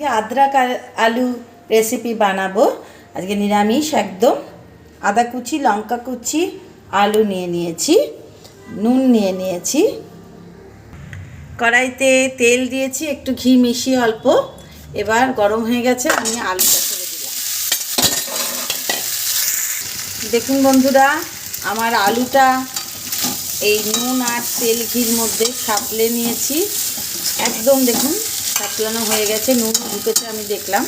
আজকে আদ্রাক আলু রেসিপি বানাবো। আজকে নিরামিষ একদম। আদা কুচি, লঙ্কা কুচি, আলু নিয়ে নিয়েছি, নুন নিয়ে নিয়েছি। কড়াইতে তেল দিয়েছি, একটু ঘি মিশিয়ে অল্প। এবার গরম হয়ে গেছে, আমি আলুটা ছেড়ে দিলাম। দেখুন বন্ধুরা, আমার আলুটা এই নুন আর তেল ঘির মধ্যে সাপলে নিয়েছি। একদম দেখুন সাপলানো হয়ে গেছে নুন ঢুকেছে আমি দেখলাম।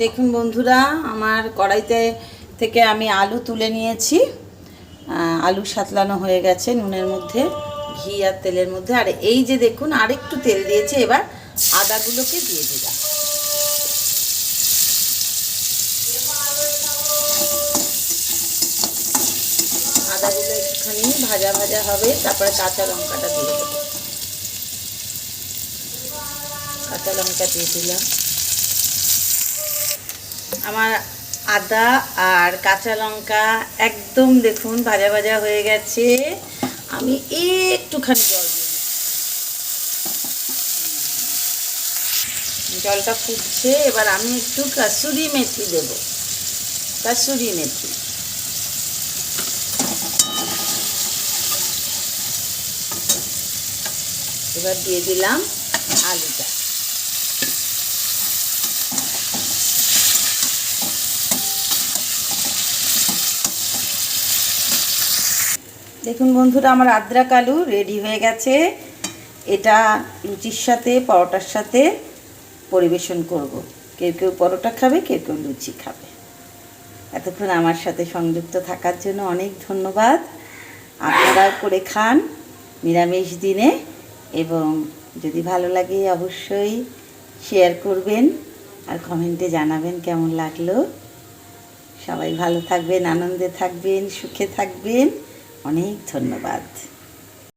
দেখুন বন্ধুরা, আমার কড়াইতে থেকে আমি আলু তুলে নিয়েছি। আলু সাতলানো হয়ে গেছে নুনের মধ্যে, ঘি আর তেলের মধ্যে। আর এই যে দেখুন, আরেকটু তেল দিয়েছে, এবার আদাগুলোকে দিয়ে দিলাম। আদাগুলো একটুখানি ভাজা ভাজা হবে, তারপরে কাঁচা লঙ্কাটা দিয়ে দেবো। কাঁচা লঙ্কা দিয়ে দিলাম। আমার আদা আর কাঁচা লঙ্কা একদম দেখুন ভাজা ভাজা হয়ে গেছে। আমি একটুখানি জল দিয়ে জলটা ফুটছে, এবার আমি একটু কাসুরি মেথি দেব। কাসুরি মেথি। এবার দিয়ে দিলাম আলুটা। দেখুন বন্ধুরা, আমার আদ্রাক আলু রেডি হয়ে গেছে। এটা লুচির সাথে, পরোটার সাথে পরিবেশন করব। কেউ কেউ পরোটা খাবে, কেউ কেউ লুচি খাবে। এতক্ষণ আমার সাথে সংযুক্ত থাকার জন্য অনেক ধন্যবাদ। আপনারাও করে খান নিরামিষ দিনে এবং যদি ভালো লাগে অবশ্যই শেয়ার করবেন আর কমেন্টে জানাবেন কেমন লাগল। সবাই ভালো থাকবেন, আনন্দে থাকবেন, সুখে থাকবেন। অনেক ধন্যবাদ।